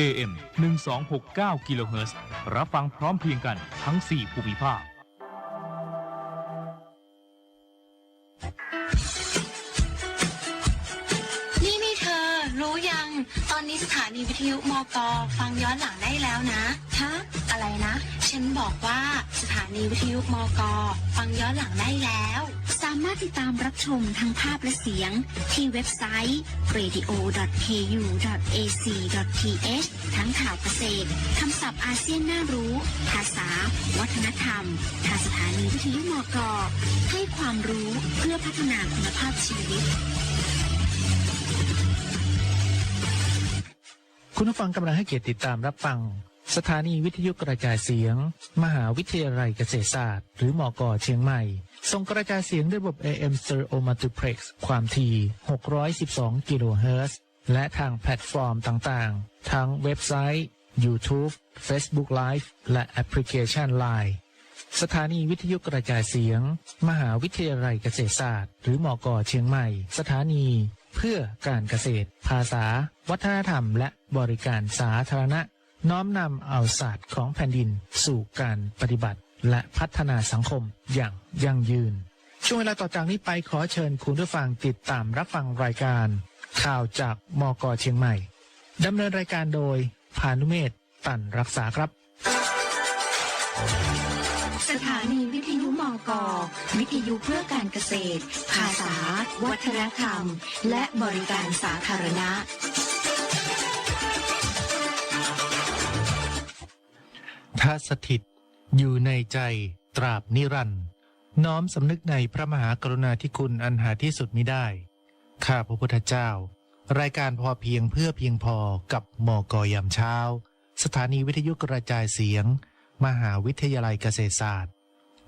AM 1269กิโลเฮิรตซ์รับฟังพร้อมเพรียงกันทั้ง 4 ภูมิภาค นี่นี่เธอ รู้ยัง ตอนนี้สถานีวิทยุมกฟังย้อนหลังได้แล้วนะฮะอะไรนะ ฉันบอกว่าสถานีวิทยุมกฟังย้อนหลังได้แล้วามารถติดตามรับชมทั้งภาพและเสียง ที่เว็บไซต์ radio.ku.ac.th ทั้งข่าวเกษตรคำศัพท์อาเซียนน่ารู้ ภาษา วัฒนธรรมทางสถานีวิทยุมกให้ความรู้เพื่อพัฒนาคุณภาพชีวิตคุณผู้ฟังกำลังให้เกียรติติดตามรับฟัง สถานีวิทยุกระจายเสียง มหาวิทยาลัยเกษตรศาสตร์ หรือมอกอเชียงใหม่ ส่งกระจายเสียงด้วยระบบ AM Stereo Multiplex ความถี่ 612 กิโลเฮิรตซ์ และทางแพลตฟอร์มต่างๆ ทั้งเว็บไซต์ YouTube Facebook Live และแอปพลิเคชัน Line สถานีวิทยุกระจายเสียง มหาวิทยาลัยเกษตรศาสตร์ หรือมอกอเชียงใหม่ สถานี เพื่อการเกษตร ภาษา วัฒนธรรม และบริการสาธารณะ น้อมนำเอาศาสตร์ของแผ่นดิน สู่การปฏิบัติ และพัฒนาสังคมอย่างยั่งยืน ช่วงเวลาต่อจากนี้ไปขอเชิญคุณผู้ฟังติดตามรับฟังรายการ ข่าวจากมกเชียงใหม่ดำเนินรายการโดยพานุเมศตันรักษาครับ สถานีวิทยุมก วิทยุเพื่อการเกษตร ภาษา วัฒนธรรม และบริการสาธารณะ ทสถิต อยู่ในใจตราบนิรันดร์น้อมสำนึกในพระมหากรุณาธิคุณอันหาที่สุดมิได้ ข้าพระพุทธเจ้า รายการพอเพียงเพื่อเพียงพอกับมกยามเช้า สถานีวิทยุกระจายเสียง มหาวิทยาลัยเกษตรศาสตร์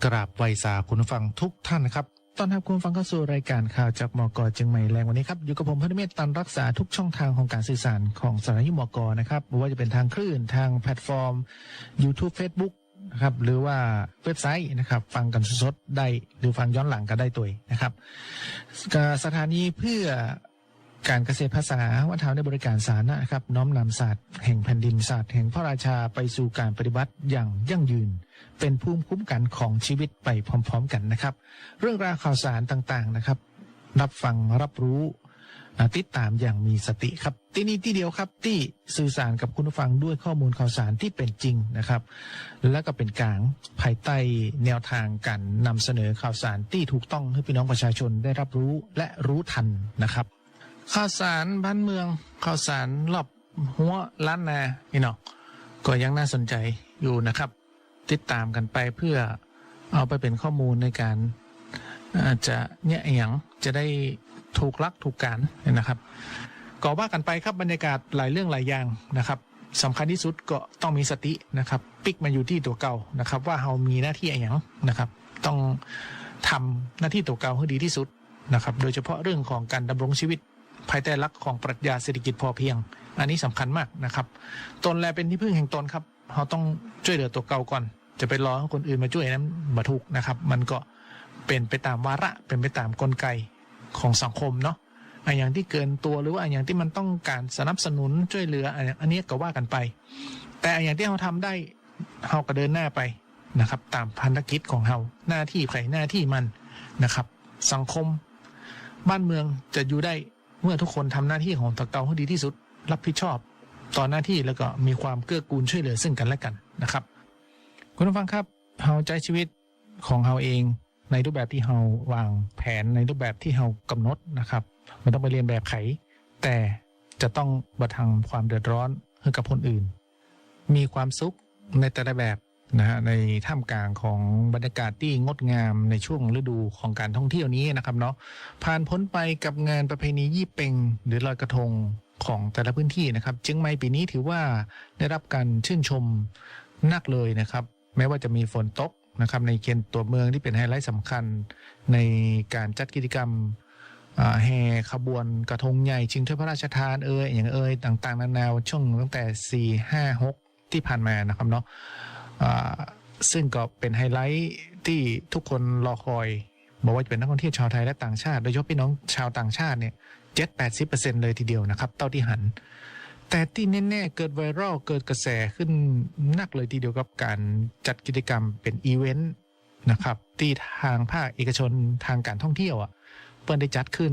กราบไวสาคุณฟังทุกท่านครับ ตอนรับคุณฟังเข้าสู่รายการข่าวจากมกจึงใหม่แรงวันนี้ครับอยู่กับผมพนุเมธตันรักษาทุกช่องทางของการสื่อสารของสถานีมกนะครับไม่ว่าจะเป็นทางคลื่นทางแพลตฟอร์ม YouTube Facebook นะครับหรือว่าเว็บไซต์นะครับ ฟังกันสดได้หรือฟังย้อนหลังก็ได้ตัวนะครับสถานีเพื่อ การเกษตรภาษาวัฒนธรรมในบริการสาธารณะนะครับน้อมนำศาสตร์แห่งแผ่นดินศาสตร์แห่งพระราชาไปสู่การปฏิบัติอย่างยั่งยืน เป็นภูมิคุ้มกันของชีวิตไปพร้อม ๆ กันนะครับ เรื่องราวข่าวสารต่างๆนะครับ รับฟังรับรู้ติดตามอย่างมีสติครับ ที่นี่ที่เดียวครับที่สื่อสารกับคุณผู้ฟังด้วยข้อมูลข่าวสารที่เป็นจริงนะครับ และก็เป็นกลางภายใต้แนวทางการนำเสนอข่าวสารที่ถูกต้องให้พี่น้องประชาชนได้รับรู้และรู้ทันนะครับ ข่าวสารบ้านเมืองข่าวสารรอบหัวล้านนาพี่น้องก็ยังน่าสนใจอยู่นะครับ ติดตามกันไปเพื่อเอาไปเป็นข้อมูลในการอาจจะเนี่ยอย่างจะได้ถูกลักถูกการนะครับก็ว่ากันไปครับบรรยากาศหลายเรื่องหลายอย่างนะครับสำคัญที่สุดก็ต้องมีสตินะครับ ปิกมาอยู่ที่ตัวเก่านะครับ ว่าเรามีหน้าที่อะไรอย่างนะครับ ต้องทำหน้าที่ตัวเก่าให้ดีที่สุดนะครับ โดยเฉพาะเรื่องของการดำรงชีวิต ภายใต้หลักของปรัชญาเศรษฐกิจพอเพียง อันนี้สำคัญมากนะครับ ตนแลเป็นที่พึ่งแห่งตนครับเราต้องช่วยเหลือตัวเก่าก่อน จะไปรอให้คนอื่นมาช่วยนั้นบัถูกนะครับ มันก็เป็นไปตามวาระเป็นไปตามกลไกของสังคมเนาะอันอย่างที่เกินตัวหรือว่าอันอย่างที่มันต้องการสนับสนุนช่วยเหลืออันอย่างอันนี้ก็ว่ากันไป แต่อันอย่างที่เราทำได้เราก็เดินหน้าไปนะครับ ตามพันธกิจของเราหน้าที่ใครหน้าที่มันนะครับ สังคม บ้านเมืองจะอยู่ได้ มื่อทุกคนทำหน้าที่ของตัวเกาให้ดีที่สุด รับผิดชอบต่อหน้าที่แล้วก็มีความเกื้อกูลช่วยเหลือซึ่งกันและกันนะครับ คุณผู้ฟังครับเราใจชีวิตของเราเอง ในรูปแบบที่เราวางแผนในรูปแบบที่เรากำหนดนะครับไม่ต้องไปเรียนแบบไข แต่จะต้องบัทำความเดือดร้อนให้กับคนอื่น มีความสุขในแต่ละแบบ นะฮะในท่ามกลางของบรรยากาศที่งดงามในช่วงฤดูของการท่องเที่ยวนี้นะครับเนาะผ่านพ้นไปกับงานประเพณียี่เปงหรือลอยกระทงของแต่ละพื้นที่นะครับเชียงใหม่ปีนี้ถือว่าได้รับการชื่นชมนักเลยนะครับ แม้ว่าจะมีฝนตกนะครับในเขตตัวเมืองที่เป็นไฮไลท์สำคัญในการจัดกิจกรรมแห่ขบวนกระทงใหญ่ชิงถ้วยพระราชทานเอ่ยอย่างเอ่ยต่างๆ นานาช่วงตั้งแต่ 4 5 6 ที่ผ่านมานะครับเนาะ ซึ่งก็เป็นไฮไลท์ที่ทุกคนรอคอย บอกว่าจะเป็นนักท่องเที่ยวชาวไทยและต่างชาติ โดยเฉพาะพี่น้องชาวต่างชาติเนี่ยเจ็ดแปดสิบเปอร์เซ็นเลยทีเดียวนะครับเต้าที่หัน แต่ที่แน่ๆเกิดไวรัลเกิดกระแสขึ้นนักเลยทีเดียวกับการจัดกิจกรรมเป็นอีเวนต์นะครับที่ทางภาคเอกชนทางการท่องเที่ยวอะเปิดได้จัดขึ้น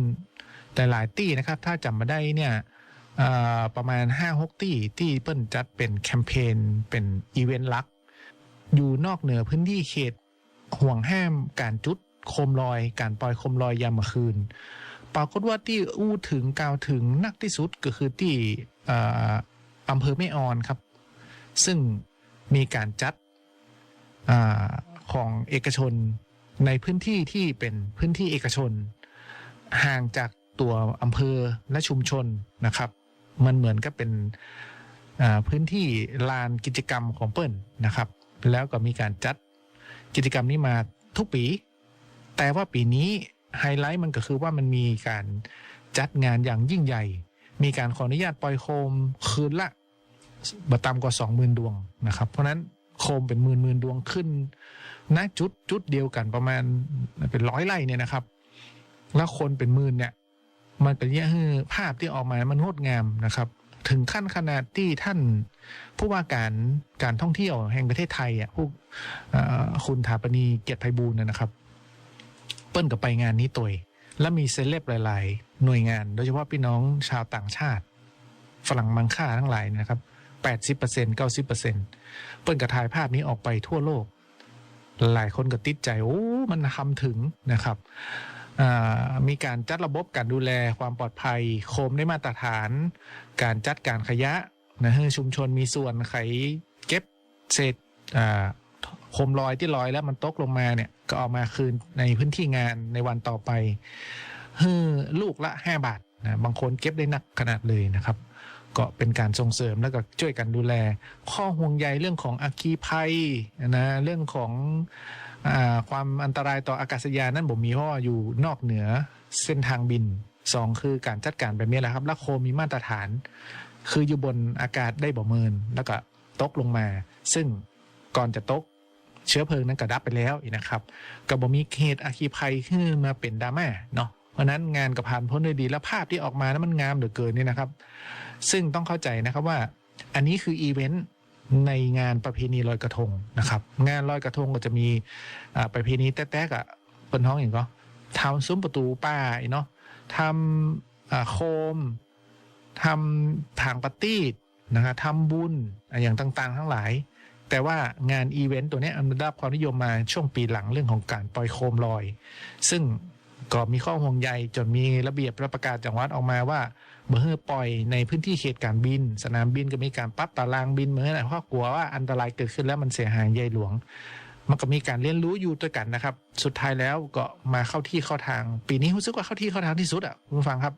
แต่หลายตี้นะครับ ถ้าจำมาได้เนี่ยประมาณ 5-6ตี้ที่เปิ้นจัดเป็นแคมเปญเป็นอีเวนต์ลัก อยู่นอกเหนือพื้นที่เขต ห่วงห้ามการจุดโคมลอย การปล่อยโคมลอยยามคืน ปรากฏว่าที่อู้ถึงกล่าวถึงนักที่สุดก็คือที่อออำเภอแม่ออนครับ ซึ่งมีการจัดอของเอกชนในพื้นที่ที่เป็นพื้นที่เอกชน ห่างจากตัวอำเภอและชุมชนนะครับ มันเหมือนกับเป็นพื้นที่ลานกิจกรรมของเปิ้ลนะครับ แล้วก็มีการจัดกิจกรรมนี้มาทุกปี แต่ว่าปีนี้ไฮไลท์มันก็คือว่ามันมีการจัดงานอย่างยิ่งใหญ่ มีการขออนุญาตปล่อยโคมคืนละบต่ำกว่า 20,000 ดวงนะครับ เพราะนั้นโคมเป็นหมื่นหมื่นดวงขึ้นณจุดจุดเดียวกันประมาณเป็นร้อยไร่เนี่ยนะครับ แล้วคนเป็นหมื่นเนี่ย มันเป็นเนี่ยคือภาพที่ออกมา มันงดงามนะครับ ถึงขั้นขนาดที่ท่านผู้ว่าการการท่องเที่ยวแห่งประเทศไทยอะผู้คุณถาปณีเกียรติไพบูลนะนะครับ เปิ้ลกับไปงานนี้ตัวและมีเซเลบหลาย ๆ หน่วยงาน โดยเฉพาะพี่น้องชาวต่างชาติ ฝรั่งมังค่าทั้งหลายนะครับ80% 90%เปิ้ลกับถ่ายภาพนี้ออกไปทั่วโลก หลายคนก็ติดใจ โอ้ มันทำถึงนะครับ มีการจัดระบบการดูแลความปลอดภัย โคมได้มาตรฐาน การจัดการขยะนะให้ชุมชนมีส่วนไขเก็บเศษโคมลอยที่ลอยแล้วมันตกลงมาเนี่ยก็เอามาคืนในพื้นที่งานในวันต่อไปเฮ้อลูกละ 5 บาทนะบางคนเก็บได้หนักขนาดเลยนะครับ ก็เป็นการส่งเสริมแล้วก็ช่วยกันดูแล ข้อห่วงใยเรื่องของอัคคีภัยนะเรื่องของ ความอันตรายต่ออากาศยานนั่นผมมีเพราะว่าอยู่นอกเหนือเส้นทางบินสองคือการจัดการแบบนี้แหละครับและโคมีมาตรฐาน คืออยู่บนอากาศได้บ่เมินแล้วก็ตกลงมา ซึ่งก่อนจะตกเชื้อเพลิงนั้นก็ดับไปแล้วนะครับก็บ่มีเหตุอาคีภัยขึ้นมาเป็นดราม่าเนาะเพราะฉะนั้นงานกับผ่านพ้นด้วยดีแล้วภาพที่ออกมานั้นมันงามเหลือเกินนี่นะครับ ซึ่งต้องเข้าใจนะครับว่า อันนี้คืออีเวนต์ ในงานประเพณีลอยกระทงนะครับ งานลอยกระทงก็จะมีประเพณีแต๊กๆอะเป็นท้องอย่างก็ทำซุ้มประตูป้ายเนาะทำโคมทำถางปาตี้นะครับทำบุญอย่างต่างๆ ทั้งหลาย แต่ว่างานอีเวนต์ตัวนี้มันได้รับความนิยมมาช่วงปีหลังเรื่องของการปล่อยโคมลอย ซึ่งก็มีข้อห่วงใยจนมีระเบียบและประกาศจังหวัดออกมาว่า เมื่อปล่อยในพื้นที่เขตการบิน สนามบินก็มีการปรับตารางบินเมื่อไหร่เพราะกลัวว่าอันตรายเกิดขึ้นแล้วมันเสียหายใยหลวง มันก็มีการเรียนรู้อยู่ด้วยกันนะครับ สุดท้ายแล้วก็มาเข้าที่เข้าทาง ปีนี้รู้สึกว่าเข้าที่เข้าทางที่สุดอะคุณฟังครับ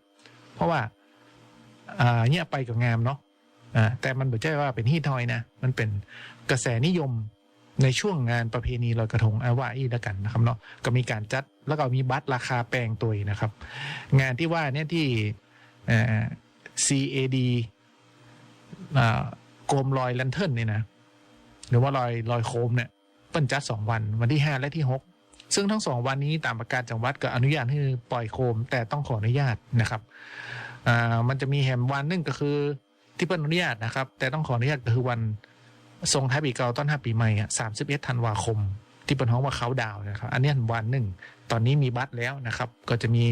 เพราะว่าอ่าเนี่ยไปกับงามเนาะอ่าแต่มันไม่ใช่ว่าเป็นฮีทอยนะมันเป็นกระแสนิยมในช่วงงานประเพณีลอยกระทงอาว่าอีแล้วกันนะครับเนาะก็มีการจัดแล้วก็มีบัตรราคาแปลงตัวนะครับ งานที่ว่าเนี่ยที่ CAD อ่าโกมลอยลันเทิร์นเนี่ยนะ หรือว่าลอยลอยโคมเนี่ยเปิ้นจัดสองวัน วันที่ห้าและที่หกซึ่งทั้งสองวันนี้ตามประกาศจังหวัดก็อนุญาตให้ปล่อยโคม แต่ต้องขออนุญาตนะครับอ่ามันจะมีแหมวันหนึงก็คือที่เปิ้นอนุญาตนะครับ แต่ต้องขออนุญาตก็คือวันทรงท้ายปีเก่าต้อนรับปีใหม่สามสิบเอ็ดธันวาคม ที่เป็นห้องว่าเขาดาวนะครับ อันนี้วันหนึ่งตอนนี้มีบัตรแล้วนะครับ ก็จะมี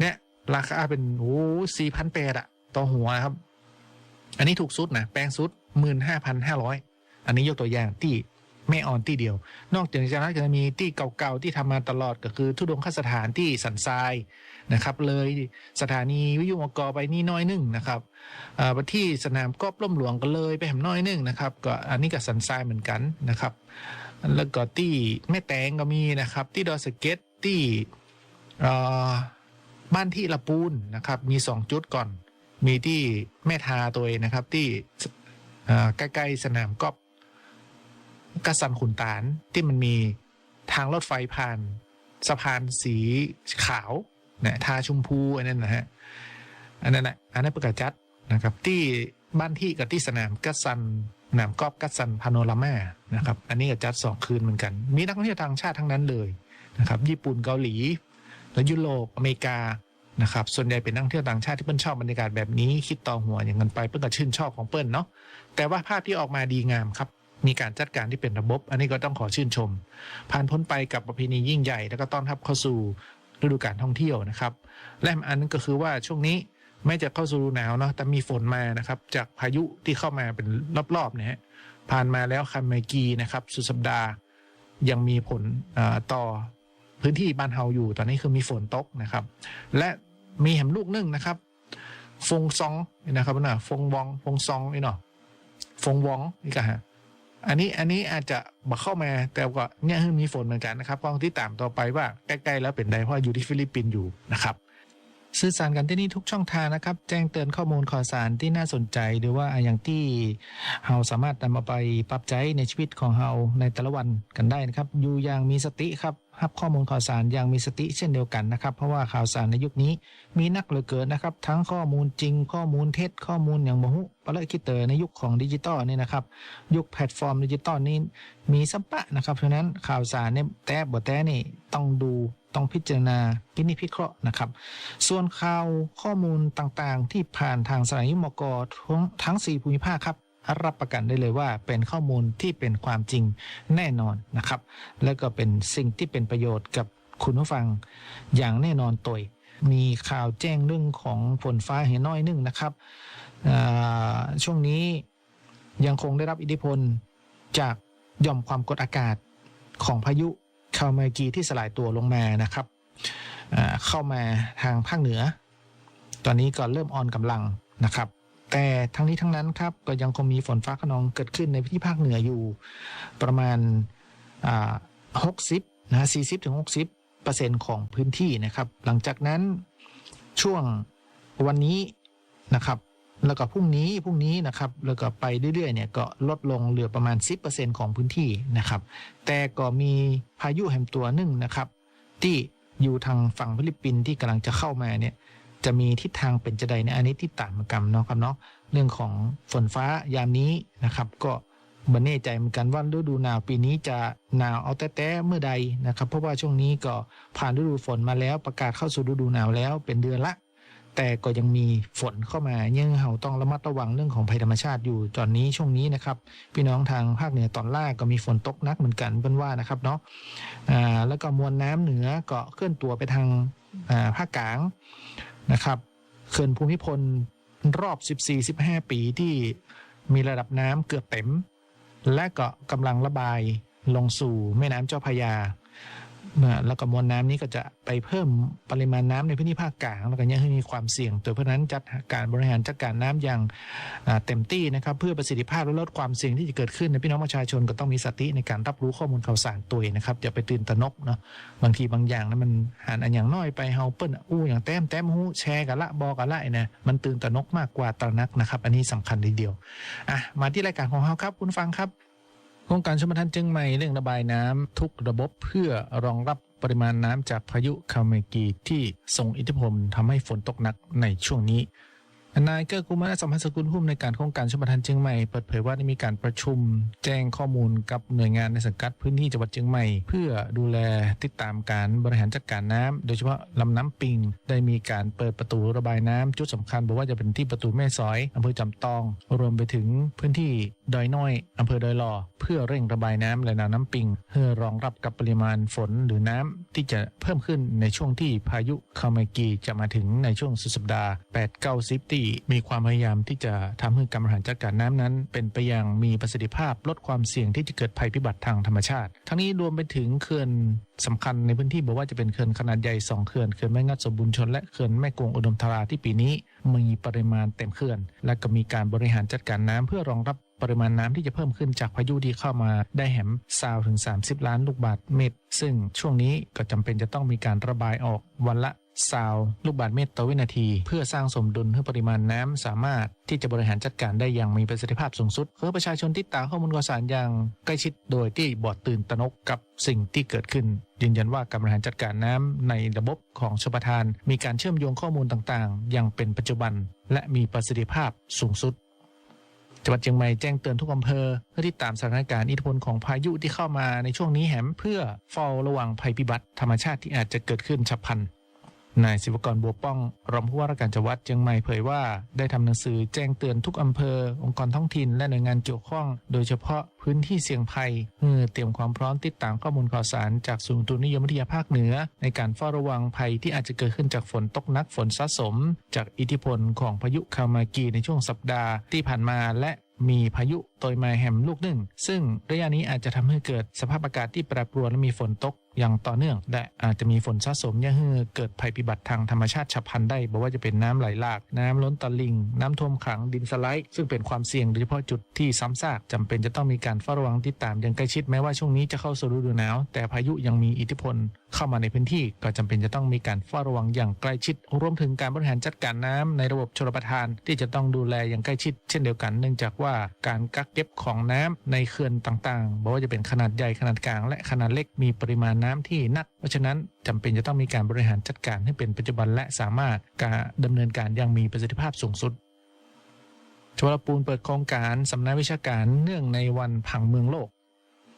เนี่ย ราคาเป็นโอ้สี่พันแปดอะต่อหัวครับ อันนี้ถูกสุดนะแปลงสุดหมื่นห้าพันห้าร้อยอันนี้ยกตัวอย่างที่แม่ออนที่เดียว นอกจากนั้นก็จะมีที่เก่าๆที่ทำมาตลอดก็คือ ทุดงคสถานที่สันทรายนะครับ เลยสถานีวิทยุมกไปนี่น้อยหนึ่งนะครับไปที่สนามกอล์ฟล่มหลวงก็เลยไปแหมน้อยหนึ่งนะครับ ก็อันนี้ก็สันทรายเหมือนกันนะครับ แล้วก็ที่แม่แตงก็มีนะครับ ที่ดอสเก็ตที่ บ้านที่ละปูนนะครับ มีสองจุดก่อน มีที่แม่ทาตัวเองนะครับ ที่ใกล้ๆสนามกอล์ฟกระสันขุนตานที่มันมีทางรถไฟผ่าน สะพานสีขาวนะทาชมพูอันนั้นนะฮะอันนั้นนะอันนั้นประกาศจัดนะครับ ที่บ้านที่กับที่สนามกัสซันสนามกอล์ฟกัสซันพาโนรามานะครับ อันนี้ก็จัดสองคืนเหมือนกัน มีนักท่องเที่ยวต่างชาติทั้งนั้นเลยนะครับ ญี่ปุ่นเกาหลี และยุโรปอเมริกานะครับส่วนใหญ่เป็นนักเที่ยวต่างชาติที่เปิ้ลชอบบรรยากาศแบบนี้คิดต่อหัวอย่างเงินไปเปิ้ลก็ชื่นชอบของเปิ้ลเนาะแต่ว่าภาพที่ออกมาดีงามครับมีการจัดการที่เป็นระบบ อันนี้ก็ต้องขอชื่นชม ผ่านพ้นไปกับประเพณียิ่งใหญ่ แล้วก็ต้อนรับเข้าสู่ฤดูการท่องเที่ยวนะครับและอันนึงก็คือว่าช่วงนี้ไม่จะเข้าสู่ฤดูหนาวเนาะแต่มีฝนมานะครับจากพายุที่เข้ามาเป็นรอบๆเนี่ยฮะผ่านมาแล้วคันไมกีนะครับสุดสัปดาห์ยังมีผลต่อ พื้นที่บ้านเฮาอยู่ตอนนี้คือมีฝนตกนะครับ และมีแหมลูกนึ่งนะครับ ฟงซองนะครับนะฟงวองฟงซองนี่เนาะฟงวองนี่ก็ฮะอันนี้อันนี้อาจจะมาเข้ามาแต่ก็เนี่ยมีฝนเหมือนกันนะครับกล้องที่ตามต่อไปว่าใกล้ๆแล้วเป็นใดเพราะอยู่ที่ฟิลิปปินส์อยู่นะครับสื่อสารกันที่นี่ทุกช่องทางนะครับ แจ้งเตือนข้อมูลข่าวสารที่น่าสนใจ หรือว่าอย่างที่เราสามารถนำมาไปปรับใช้ในชีวิตของเราในแต่ละวันกันได้นะครับ อยู่อย่างมีสติครับ รับข้อมูลข่าวสารอย่างมีสติเช่นเดียวกันนะครับ เพราะว่าข่าวสารในยุคนี้มีนักเหลือเกินนะครับ ทั้งข้อมูลจริงข้อมูลเท็จข้อมูลอย่างมหุปะเละคิดเตอร์ในยุคของดิจิตอลนี่นะครับ ยุคแพลตฟอร์มดิจิตอลนี้มีสัมปะนะครับเพราะนั้นข่าวสารเนี่ยแต่บทแต่นี่ต้องดูต้องพิจารณาพินิจพิเคราะห์นะครับ ส่วนข่าวข้อมูลต่างๆ ที่ผ่านทางสถานีมกทั้งทั้ง 4 ภูมิภาคครับ รับประกันได้เลยว่าเป็นข้อมูลที่เป็นความจริงแน่นอนนะครับ แล้วก็เป็นสิ่งที่เป็นประโยชน์กับคุณผู้ฟังอย่างแน่นอนตัวมีข่าวแจ้งเรื่องของฝนฟ้าเห็นน้อยหนึงนะครับช่วงนี้ยังคงได้รับอิทธิพลจากหย่อมความกดอากาศของพายุคาลมากีที่สลายตัวลงมานะครับเข้ามาทางภาคเหนือ ตอนนี้ก็เริ่มอ่อนกำลังนะครับ แต่ทั้งนี้ทั้งนั้นครับก็ยังคงมีฝนฟ้าขนองเกิดขึ้นในพื้นที่ภาคเหนืออยู่ประมาณอ่า60นะ40ถึง60เปอร์เซ็นต์ของพื้นที่นะครับ หลังจากนั้นช่วงวันนี้นะครับ แล้วก็พรุ่งนี้พรุ่งนี้นะครับ แล้วก็ไปเรื่อยๆเนี่ยก็ลดลงเหลือประมาณ 10%ของพื้นที่นะครับ แต่ก็มีพายุแหมตัวหนึ่งนะครับ ที่อยู่ทางฝั่งฟิลิปปินส์ที่กำลังจะเข้ามาเนี่ย จะมีทิศทางเป็นจะใดในอันนี้ที่ต่างกันเนาะครับเนาะเรื่องของฝนฟ้ายามนี้นะครับ ก็บันแน่ใจเหมือนกันว่าฤดูหนาวปีนี้จะหนาวเอาแต่แต่เมื่อใดนะครับ เพราะว่าช่วงนี้ก็ผ่านฤดูฝนมาแล้วประกาศเข้าสู่ฤดูหนาวแล้วเป็นเดือนละ แต่ก็ยังมีฝนเข้ามายังเราต้องระมัดระวังเรื่องของภัยธรรมชาติอยู่ตอนนี้ช่วงนี้นะครับ พี่น้องทางภาคเหนือตอนล่างก็มีฝนตกหนักเหมือนกันเป็นว่านะครับเนาะอ่าแล้วก็มวลน้ำเหนือก็เคลื่อนตัวไปทางอ่าภาคกลาง นะครับเขื่อนภูมิพลรอบ 14-15 ปีที่มีระดับน้ำเกือบเต็ม และก็กำลังระบายลงสู่แม่น้ำเจ้าพระยา อ่าแล้วก็มวลน้ำนี้ก็จะไปเพิ่มปริมาณน้ำในพื้นที่ภาคกลางแล้วก็ยังให้มีความเสี่ยงตัวเพราะนั้นจัดการบริหารจัดการน้ำอย่างเต็มที่นะครับเพื่อประสิทธิภาพและลดความเสี่ยงที่จะเกิดขึ้นในพี่น้องประชาชนก็ต้องมีสติในการรับรู้ข้อมูลข่าวสารตัวเองนะครับอย่าไปตื่นตระหนกเนาะบางทีบางอย่างนะมันหันอันอย่างน้อยไปเฮาเปิ้นอู้อย่างแต้มแต้มหูแชร์กันละบอกกันละไอ้นะมันตื่นตระหนกมากกว่าตระหนักนะครับ อันนี้สำคัญทีเดียวอะมาที่รายการของเฮาครับคุณฟังครับ โครงการชมทานเจียงใหม่เรื่องระบายน้ำทุกระบบเพื่อรองรับปริมาณน้ำจากพายุคาเมกีที่ส่งอิทธิพลทำให้ฝนตกหนักในช่วงนี้ นายเกื้อกูลมาสัมพันธ์สกุลหุ้มในการโครงการชมประทานเชียงใหม่เปิดเผยว่าได้มีการประชุม แจ้งข้อมูลกับหน่วยงานในสังกัดพื้นที่จังหวัดเชียงใหม่ เพื่อดูแลติดตามการบริหารจัดการน้ำโดยเฉพาะลำน้ำปิง ได้มีการเปิดประตูระบายน้ำจุดสำคัญบอกว่าจะเป็นที่ประตูแม่สอยอำเภอจำตอง รวมไปถึงพื้นที่ดอยน้อยอำเภอดอยหล่อเพื่อเร่งระบายน้ำและน้ำน้ำปิง เพื่อรองรับกับปริมาณฝนหรือน้ำที่จะเพิ่มขึ้นในช่วงที่พายุคาเมกีจะมาถึงในช่วงสุดสัปดาห์8 9 10ที่มีความพยายามที่จะทำให้การบริหารจัดการน้ำนั้น เป็นไปอย่างมีประสิทธิภาพลดความเสี่ยงที่จะเกิดภัยพิบัติทางธรรมชาติ ทั้งนี้รวมไปถึงเขื่อนสำคัญในพื้นที่บอกว่าจะเป็นเขื่อนขนาดใหญ่สองเขื่อนเขื่อนแม่งัดสมบูรณ์ชน และเขื่อนแม่กวงอุดมธาราที่ปีนี้ มีปริมาณเต็มเขื่อน และก็มีการบริหารจัดการน้ำเพื่อรองรับปริมาณน้ำที่จะเพิ่มขึ้นจากพายุที่เข้ามาได้แหมซาวถึง 30 ล้านลูกบาศก์เมตร ซึ่งช่วงนี้ก็จำเป็นจะต้องมีการระบายออกวันละ ซาวลูกบาศก์เมตรต่อวินาที เพื่อสร้างสมดุลให้ปริมาณน้ำสามารถที่จะบริหารจัดการได้อย่างมีประสิทธิภาพสูงสุด เพื่อประชาชนที่ตามข้อมูลข่าวสารอย่างใกล้ชิดโดยที่บอดตื่นตระหนกกับสิ่งที่เกิดขึ้น ยืนยันว่าการบริหารจัดการน้ำในระบบของชลประทาน มีการเชื่อมโยงข้อมูลต่างๆ อย่างเป็นปัจจุบัน และมีประสิทธิภาพสูงสุดจังหวัดเชียงใหม่แจ้งเตือนทุกอำเภอเพื่อติดตามสถานการณ์อิทธิพลของพายุที่เข้ามาในช่วงนี้แหมเพื่อเฝ้าระวังภัยพิบัติธรรมชาติที่อาจจะเกิดขึ้นฉับพลัน นายศิวกรบัวป้อง รองผู้ว่าราชการจังหวัดเชียงใหม่เผยว่า ได้ทำหนังสือแจ้งเตือนทุกอำเภอ องค์กรท้องถิ่นและหน่วยงานเกี่ยวข้อง โดยเฉพาะพื้นที่เสี่ยงภัยเพื่อเตรียมความพร้อมติดตามข้อมูลข่าวสารจากศูนย์อุตุนิยมวิทยาภาคเหนือ ในการเฝ้าระวังภัยที่อาจจะเกิดขึ้นจากฝนตกหนักฝนสะสม จากอิทธิพลของพายุคามากีในช่วงสัปดาห์ที่ผ่านมาและมีพายุ โตยมาแฮมลูกหนึ่ง ซึ่งระยะนี้อาจจะทำให้เกิดสภาพอากาศที่แปรปรวนและมีฝนตกอย่างต่อเนื่อง และอาจจะมีฝนสะสมย่าให้เกิดภัยพิบัติทางธรรมชาติฉับพลันได้บอกว่าจะเป็นน้ำไหลหลาก น้ำล้นตลิ่ง น้ำท่วมขังดินสไลด์ ซึ่งเป็นความเสี่ยงโดยเฉพาะจุดที่ซ้ำซากจำเป็นจะต้องมีการเฝ้าระวังติดตามอย่างใกล้ชิดแม้ว่าช่วงนี้จะเข้าสู่ฤดูหนาว แต่พายุยังมีอิทธิพล เข้ามาในพื้นที่ก็จำเป็นจะต้องมีการเฝ้าระวังอย่างใกล้ชิด รวมถึงการบริหารจัดการน้ำในระบบชลประทานที่จะต้องดูแลอย่างใกล้ชิด เช่นเดียวกัน เนื่องจากว่าการกักเก็บของน้ำในเขื่อนต่างๆบอกว่าจะเป็นขนาดใหญ่ขนาดกลาง และขนาดเล็กมีปริมาณน้ำที่นัก เพราะฉะนั้นจำเป็นจะต้องมีการบริหารจัดการให้เป็นปัจจุบันและสามารถการดำเนินการอยังมีประสิทธิภาพสูงสุดชวรปูนเปิดโครงการสำนักวิชาการเนื่องในวันผังเมืองโลก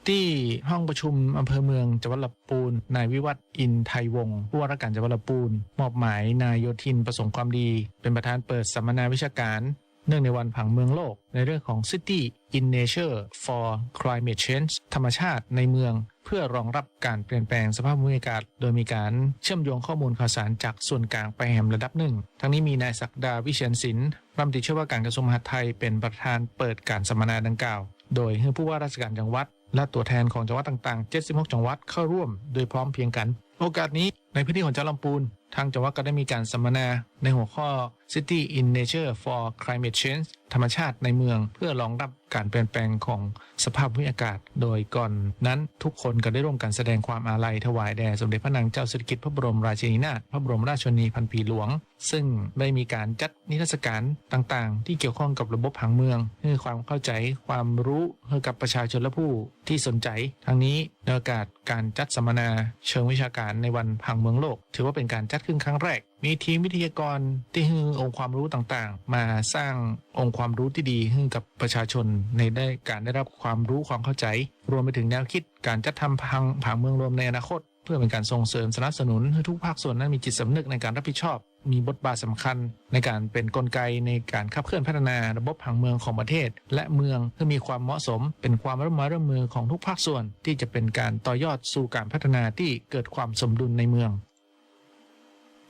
ที่ห้องประชุมอำเภอเมืองจังหวัดลำปูนนายวิวัฒน์อินไทยวงศ์ผู้ว่าราชการจังหวัดลำปูน มอบหมายนายโยธินประสงค์ความดี เป็นประธานเปิดสัมมนาวิชาการ เนื่องในวันผังเมืองโลก ในเรื่องของ City in Nature for Climate Change ธรรมชาติในเมือง เพื่อรองรับการเปลี่ยนแปลงสภาพภูมิอากาศ โดยมีการเชื่อมโยงข้อมูลข่าวสารจากส่วนกลางไปแหมระดับหนึ่ง ทั้งนี้มีนายศักดาวิเชียนศิลป์รัฐมนตรีช่วยว่าการกระทรวงมหาดไทยเป็นประธานเปิดการสัมมนาดังกล่าว โดยให้ผู้ว่าราชการจังหวัด และตัวแทนของจังหวัดต่างๆ 76 จังหวัดเข้าร่วม โดยพร้อมเพียงกัน โอกาสนี้ ในพื้นที่ของจังหวัดลำพูน ทางจังหวัดก็ได้มีการสัมมนาในหัวข้อ City in Nature for Climate Change ธรรมชาติในเมืองเพื่อรองรับการเปลี่ยนแปลงของสภาพภูมิอากาศ โดยก่อนนั้นทุกคนก็ได้ร่วมกันแสดงความอาลัยถวายแด่สมเด็จพระนางเจ้าสิริกิติ์พระบรมราชินีนาถพระบรมราชชนีพันปีหลวง ซึ่งได้มีการจัดนิทรรศการต่างๆ ที่เกี่ยวข้องกับระบบผังเมืองให้ความเข้าใจความรู้ให้กับประชาชนและผู้ที่สนใจ ทั้งนี้ในโอกาสการจัดสัมมนา เชิงวิชาการในวันผังเมืองโลก ถือว่าเป็นการจัดขึ้นครั้งแรก มีทีมวิทยากรที่ให้องค์ความรู้ต่างๆ มาสร้างองค์ความรู้ที่ดีให้กับประชาชนในได้การได้รับความรู้ความเข้าใจ รวมไปถึงแนวคิดการจัดทำพังผังเมืองรวมในอนาคต เพื่อเป็นการส่งเสริมสนับสนุนให้ทุกภาคส่วนนั้นมีจิตสำนึกในการรับผิดชอบ มีบทบาทสำคัญ ในการเป็นนกลไกในการขับเคลื่อนพัฒนาระบบผังเมืองของประเทศ และเมืองเพื่อมีความเหมาะสม เป็นความร่วมมือร่วมมือของทุกภาคส่วน ที่จะเป็นการต่อยอดสู่การพัฒนาที่เกิดความสมดุลในเมือง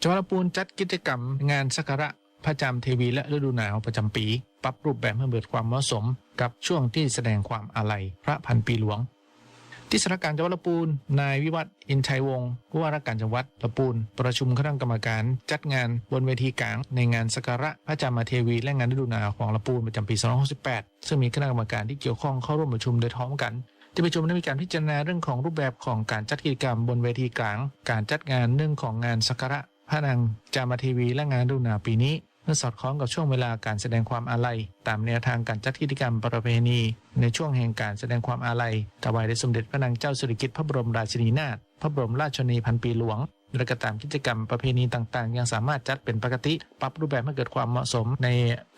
จังหวัดลำพูนจัดกิจกรรมงานสักการะพระจำเทวีและฤดูหนาวประจำปี ปรับรูปแบบให้เกิดความเหมาะสม กับช่วงที่แสดงความอาลัยพระพันปีหลวง ที่สถานการจังหวัดลำพูน นายวิวัฒน์อินชัยวงศ์ผู้ว่าราชการจังหวัดลำพูน ประชุมคณะกรรมการจัดงานบนเวทีกลาง ในงานสักการะพระจามาเทวี และงานฤดูหนาวของลำพูนประจำปี 2568 ซึ่งมีคณะกรรมการที่เกี่ยวข้องเข้าร่วมประชุมโดยพร้อมกันที่ประชุมได้มีการพิจารณาเรื่องของรูปแบบของการจัดกิจกรรมบนเวทีกลาง การจัดงานเรื่องของงานสักการะพระนางจามาเทวีและงานฤดูหนาวปีนี้ เพื่อสอดคล้องกับช่วงเวลาการแสดงความอาลัย ตามแนวทางการจัดกิจกรรมประเพณี ในช่วงแห่งการแสดงความอาลัยถวายแด่สมเด็จพระนางเจ้าสิริกิติ์พระบรมราชินีนาถพระบรมราชชนีพันปีหลวงและก็ตามกิจกรรมประเพณีต่างๆ ยังสามารถจัดเป็นปกติ ปรับรูปแบบให้เกิดความเหมาะสมใน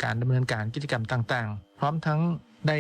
การดำเนินการกิจกรรมต่างๆ ร้อมทั้งได้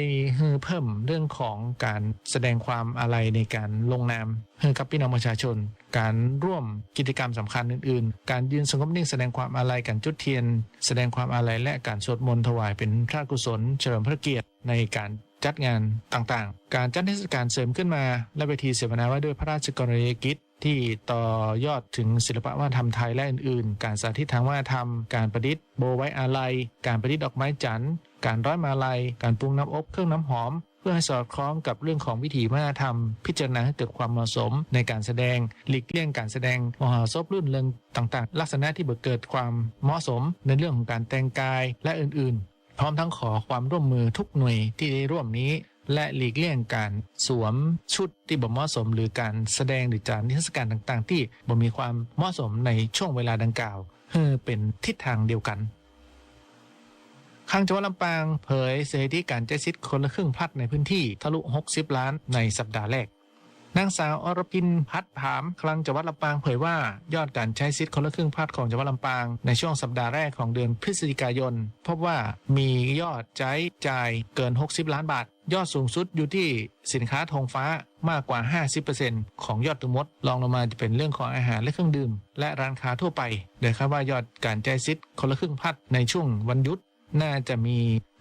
เพิ่มเรื่องของการแสดงความอาลัยในการลงนามให้กับพี่น้องประชาชน การร่วมกิจกรรมสำคัญอื่น ๆ การยืนสงบนิ่งแสดงความอาลัยการจุดเทียน แสดงความอาลัยและการสวดมนต์ถวายเป็นพระกุศล เฉลิมพระเกียรติในการจัดงานต่างๆ การจัดเทศกาลเสริมขึ้นมา และเวทีเสวนาว่าด้วยพระราชกรณียกิจที่ต่อยอดถึงศิลปะวัฒนธรรมไทยและอื่น ๆ การสาธิตทางวัฒนธรรม การประดิษฐ์โบไว้อาลัย การประดิษฐ์ดอกไม้จันทร์ การร้อยมาลัย การปรุงน้ำอบเครื่องน้ำหอม เพื่อให้สอดคล้องกับเรื่องของวิถีวัฒนธรรม พิจารณาให้เกิดความเหมาะสมในการแสดง หลีกเลี่ยงการแสดงมหาศพรุ่นเรืองต่างๆ ลักษณะที่เกิดความเหมาะสมในเรื่องของการแต่งกายและอื่นๆ พร้อมทั้งขอความร่วมมือทุกหน่วยที่ได้ร่วมนี้และหลีกเลี่ยงการสวมชุดที่บ่เหมาะสม หรือการแสดงหรือจานนิทรรศการต่างๆ ที่บ่มีความเหมาะสมในช่วงเวลาดังกล่าวเพื่อเป็นทิศทางเดียวกัน ข้างจังหวัดลำปางเผยสถิติการใช้สิทธิ์คนละครึ่งพลัดในพื้นที่ทะลุ 60 ล้านในสัปดาห์แรกนางสาวอรพินพัฒน์ผามคลังจังหวัดลำปางเผยว่ายอดการใช้สิทธิ์คนละครึ่งพัดของจังหวัดลำปาง ในช่วงสัปดาห์แรกของเดือนพฤศจิกายน พบว่ามียอดใช้จ่ายเกิน 60 ล้านบาท ยอดสูงสุดอยู่ที่สินค้าธงฟ้ามากกว่า 50%ของยอดทั้งหมดรองลงมาจะเป็นเรื่องของอาหารและเครื่องดื่ม และร้านค้าทั่วไปโดยคาดว่ายอดการจ่ายสิทธิ์คนละครึ่งพัดในช่วงวันหยุด น่าจะมี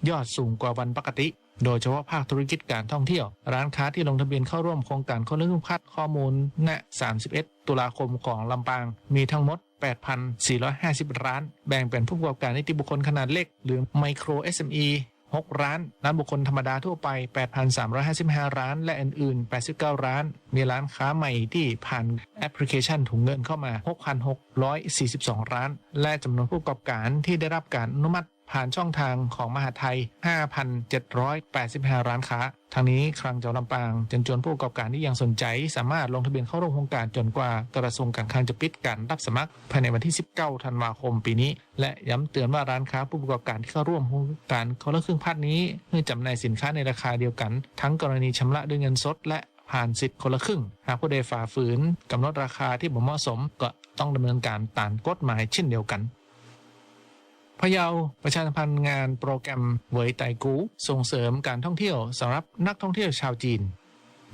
ยอดสูงกว่าวันปกติ โดยเฉพาะภาคธุรกิจการท่องเที่ยว ร้านค้าที่ลงทะเบียนเข้าร่วมโครงการคนละครึ่งพัดข้อมูลณ 31 ตุลาคมของลำปาง มีทั้งหมด 8,450 ร้าน แบ่งเป็นผู้ประกอบการนิติบุคคลขนาดเล็ก หรือไมโคร SME 6 ร้าน ร้านบุคคลธรรมดาทั่วไป 8,355 ร้าน และอื่นๆ 89 ร้าน มีร้านค้าใหม่ที่ผ่านแอปพลิเคชันถุงเงินเข้ามา 6,642 ร้าน และจำนวนผู้ประกอบการที่ได้รับการอนุมัติ ผ่านช่องทางของมหาไทย 5,785 ร้านค้า ทางนี้คลังจังหวัดลำปางเชิญชวนผู้ประกอบการที่ยังสนใจ สามารถลงทะเบียนเข้าร่วมโครงการจนกว่ากระทรวงการคลังจะปิดการรับสมัคร ภายในวันที่ 19 ธันวาคมปีนี้ และย้ำเตือนว่าร้านค้าผู้ประกอบการที่เข้าร่วมโครงการคนละครึ่งพัดนี้เพื่อจำหน่ายสินค้าในราคาเดียวกัน ทั้งกรณีชำระด้วยเงินสด และผ่านสิทธิ์คนละครึ่ง หากผู้ใดฝ่าฝืนกำหนดราคาที่บ่เหมาะสมก็ต้องดำเนินการตามกฎหมายเช่นเดียวกัน พะเยาประชาสัมพันธ์งานโปรแกรมเวยไตกูส่งเสริมการท่องเที่ยวสำหรับนักท่องเที่ยวชาวจีน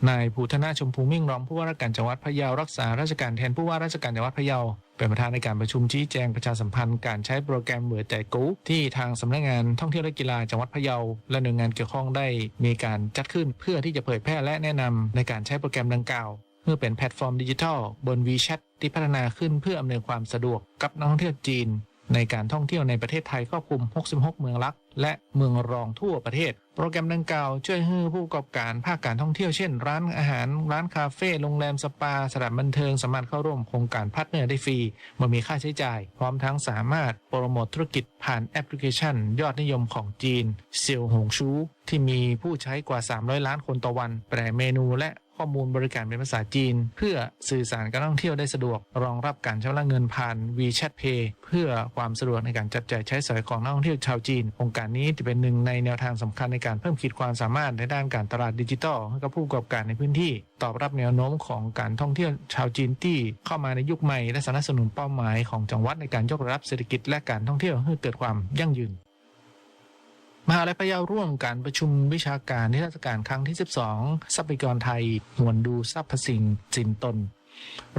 นายภูธนาชมพูมิ่งรองผู้ว่าราชการจังหวัดพะเยารักษาราชการแทนผู้ว่าราชการจังหวัดพะเยาเป็นประธานในการประชุมชี้แจงประชาสัมพันธ์การใช้โปรแกรมเหวยไตกูที่ทางสำนักงานท่องเที่ยวและกีฬาจังหวัดพะเยาและหน่วยงานเกี่ยวข้องได้มีการจัดขึ้นเพื่อที่จะเผยแพร่และแนะนำในการใช้โปรแกรมดังกล่าวเพื่อเป็นแพลตฟอร์มดิจิทัลบน WeChat ที่พัฒนาขึ้นเพื่ออำนวยความสะดวกกับนักท่องเที่ยวจีน ในการท่องเที่ยวในประเทศไทยครอบคลุม 66 เมืองลัก และเมืองรองทั่วประเทศ โปรแกรมดังกล่าวช่วยให้ผู้ประกอบการภาคการท่องเที่ยวเช่น ร้านอาหาร ร้านคาเฟ่ โรงแรม สปา สถานบันเทิง สามารถเข้าร่วมโครงการพัฒเนอร์ได้ฟรีเมื่อมีค่าใช้จ่าย พร้อมทั้งสามารถโปรโมทธุรกิจผ่านแอปพลิเคชัน ยอดนิยมของจีนเซียวหงชู ที่มีผู้ใช้กว่า 300 ล้านคนต่อวัน แปลเมนูและ ข้อมูลบริการเป็นภาษาจีน เพื่อสื่อสารการท่องเที่ยวได้สะดวก รองรับการชำระเงินผ่าน WeChat Pay เพื่อความสะดวกในการจับจ่ายใช้สอยของนักท่องเที่ยวชาวจีนโครงการนี้จะเป็นหนึ่งในแนวทางสำคัญในการเพิ่มขีดความสามารถในด้านการตลาดดิจิทัลให้กับผู้ประกอบการในพื้นที่ ตอบรับแนวโน้มของการท่องเที่ยวชาวจีนที่ เข้ามาในยุคใหม่และสนับสนุนเป้าหมายของจังหวัดในการยกระดับเศรษฐกิจและการท่องเที่ยวให้เกิดความยั่งยืน มหาลัยพะเยาร่วมการประชุมวิชาการนิทรรศการครั้งที่ 12 ทรัพยากรไทยหวนดูทรัพย์สิ่งสินตน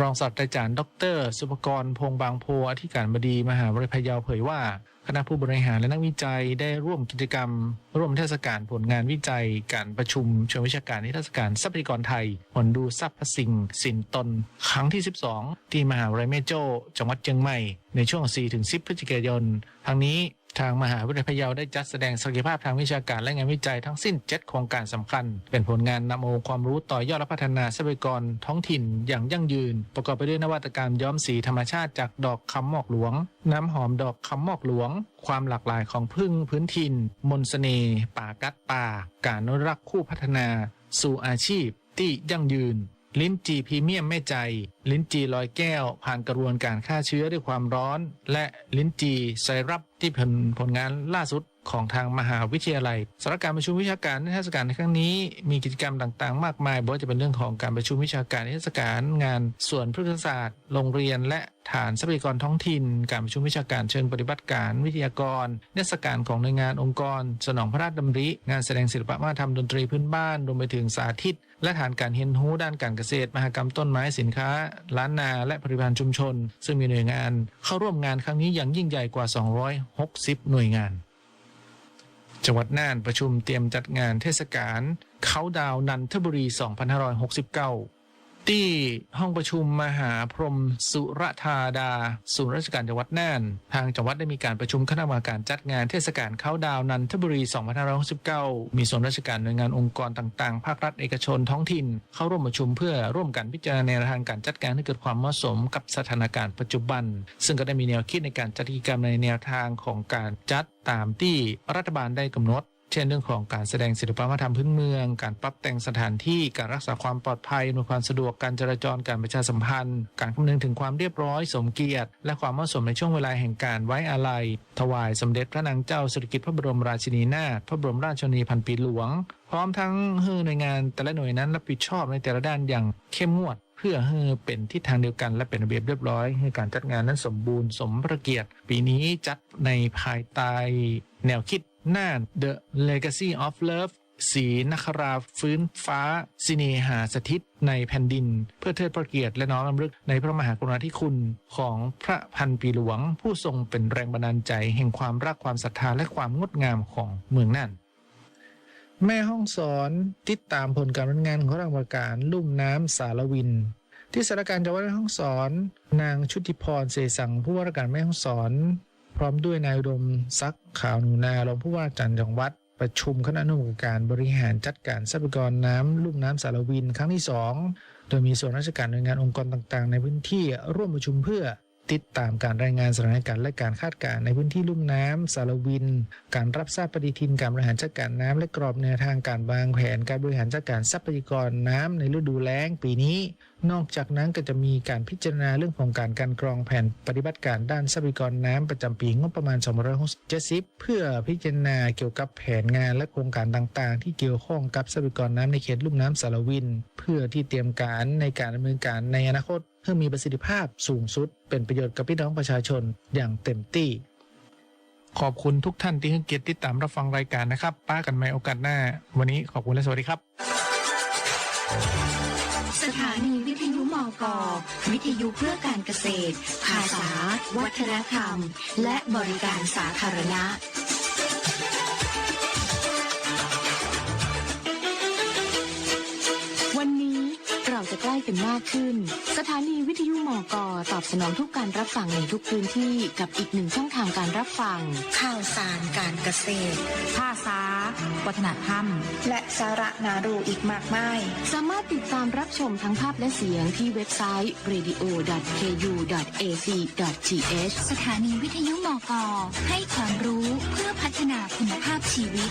รองศาสตราจารย์ ดร สุภกร พงษ์บางโพ อธิการบดี มหาวิทยาลัยพะเยาเผยว่า คณะผู้บริหารและนักวิจัยได้ร่วมกิจกรรม ร่วมเทศกาลผลงานวิจัย การประชุมเชิงวิชาการนิทรรศการทรัพยากรไทยหวนดูทรัพย์สิ่งสินตน ครั้งที่ 12 ที่มหาวิทยาลัยแม่โจ้จังหวัดเชียงใหม่ในช่วง 4-10 พฤศจิกายน ทั้งนี้ ทางมหาวิทยาลัยพะเยาได้จัดแสดงศักยภาพทางวิชาการและงานวิจัยทั้งสิ้น 7 โครงการสำคัญ เป็นผลงานนำอาความรู้ต่อยอดและพัฒนาทรัพยากรท้องถิ่นอย่างยั่งยืน ประกอบไปด้วยนวัตกรรมย้อมสีธรรมชาติจากดอกคำมอกหลวง น้ำหอมดอกคำมอกหลวง ความหลากหลายของพึ่งพื้นถิ่น มนสเสน่ห์ป่ากัดป่า การนรักคู่พัฒนา สู่อาชีพที่ยั่งยืน ลิ้นจีพรีเมียมแม่ใจ ลิ้นจีลอยแก้ว ผ่านกระบวนการฆ่าเชื้อด้วยความร้อน และลิ้นจีไซรัปที่เป็นผลงานล่าสุด ของทางมหาวิทยาลัยสำหรับการประชุมวิชาการนิทรรศการในครั้งนี้ มีกิจกรรมต่างๆ มากมายไม่ว่าจะเป็นเรื่องของการประชุมวิชาการนิทรรศการงานส่วนพฤกษศาสตร์ โรงเรียน และฐานทรัพยากรท้องถิ่น การประชุมวิชาการเชิงปฏิบัติการวิทยากรนิทรรศการของหน่วยงานองค์กร สนองพระราชดำริ งานแสดงศิลปะวัฒนธรรมดนตรีพื้นบ้านรวมไปถึงสาธิต และฐานการเรียนรู้ด้านการเกษตร มหกรรมต้นไม้สินค้า ล้านนาและผลิตภัณฑ์ชุมชน ซึ่งมีหน่วยงาน เข้าร่วมงานครั้งนี้อย่างยิ่งใหญ่กว่า 260 หน่วยงาน จังหวัดน่านประชุมเตรียมจัดงานเทศกาลเขาดาวนันทบุรี 2569 ที่ห้องประชุมมหาพรมสุรธาดา ศูนย์ราชการจังหวัดน่าน ทางจังหวัดได้มีการประชุมคณะกรรมการจัดงานเทศกาลเขาดาวน์นันทบุรี 2569 มีส่วนราชการหน่วยงานองค์กรต่างๆ ภาครัฐเอกชนท้องถิ่น เข้าร่วมประชุมเพื่อร่วมกันพิจารณาแนวทางการจัดการให้เกิดความเหมาะสมกับสถานการณ์ปัจจุบัน ซึ่งก็ได้มีแนวคิดในการจัดกิจกรรมในแนวทางของการจัดตามที่รัฐบาลได้กำหนด เช่นเรื่องของการแสดงศิลปวัฒนธรรมพื้นเมือง การปรับแต่งสถานที่การรักษาความปลอดภัยอำนวยความสะดวกการจราจรการประชาสัมพันธ์ การคำนึงถึงความเรียบร้อยสมเกียรติ และความเหมาะสมในช่วงเวลาแห่งการไว้อาลัย ถวายสมเด็จพระนางเจ้าสิริกิติ์พระบรมราชินีนาถพระบรมราชชนีพันปีหลวง พร้อมทั้งให้หน่วยงานแต่ละหน่วยนั้นรับผิดชอบในแต่ละด้านอย่างเข้มงวดเพื่อให้เป็นทิศทางเดียวกันและเป็นระเบียบเรียบร้อย ให้การจัดงานนั้นสมบูรณ์สมพระเกียรติ ปีนี้จัดในภายใต้แนวคิด น้า The Legacy of Love สีนคราฟื้นฟ้า สิเนหาสถิตในแผ่นดิน เพื่อเทิดพระเกียรติและน้อมรำลึกในพระมหากรุณาธิคุณของพระพันปีหลวง ผู้ทรงเป็นแรงบันดาลใจ แห่งความรักความศรัทธาและความงดงามของเมืองน่านแม่ห้องสอนติดตามผลการดำเนินงานของรางวัลการลุ่มน้ำสารวิน ที่สารการจังหวัดแม่ห้องสอน นางชุติพรเสสังผู้ว่าราชการแม่ห้องสอน ร้อมด้วยนายอุดมซักขาวหนูนารองผู้ว่าจันจังหวัด ประชุมคณะอนุกรรมการบริหารจัดการทรัพยากรน้ำลุ่มน้ำสารวินครั้งที่ 2 โดยมีส่วนราชการหน่วยงานองค์กรต่างๆ ในพื้นที่ร่วมประชุมเพื่อ ติดตามการรายงานสถานการณ์และการคาดการณ์ในพื้นที่ลุ่มน้ำสารวิน การรับทราบปฏิทินการบริหารจัดการน้ำและกรอบแนวทางการวางแผนการบริหารจัดการทรัพยากรน้ำในฤดูแล้งปีนี้ นอกจากนั้นก็จะมีการพิจารณาเรื่องของการการกรองแผนปฏิบัติการด้านทรัพยากรน้ำประจำปีงบประมาณ260เพื่อพิจารณาเกี่ยวกับแผนงานและโครงการต่างๆ ที่เกี่ยวข้องกับทรัพยากรน้ำในเขตลุ่มน้ำสารวิน เพื่อที่เตรียมการในการดำเนินการในอนาคต เพื่อมีประสิทธิภาพสูงสุด เป็นประโยชน์กับพี่น้องประชาชนอย่างเต็มที่ ขอบคุณทุกท่านที่ให้เกียรติติดตามรับฟังรายการนะครับ ป้ากันใหม่โอกาสหน้า วันนี้ขอบคุณและสวัสดีครับ สถานีวิทยุมกวิทยุเพื่อการเกษตร ภาษา วัฒนธรรม และบริการสาธารณะ เราจะใกล้กันมากขึ้น สถานีวิทยุมกตอบสนองทุกการรับฟังในทุกพื้นที่กับอีกหนึ่งช่องทางการรับฟัง ข่าวสารการเกษตร ภาษา วัฒนธรรม และสาระนารูอีกมากมาย สามารถติดตามรับชมทั้งภาพและเสียงที่เว็บไซต์ radio.ku.ac.th สถานีวิทยุมกให้ความรู้เพื่อพัฒนาคุณภาพชีวิต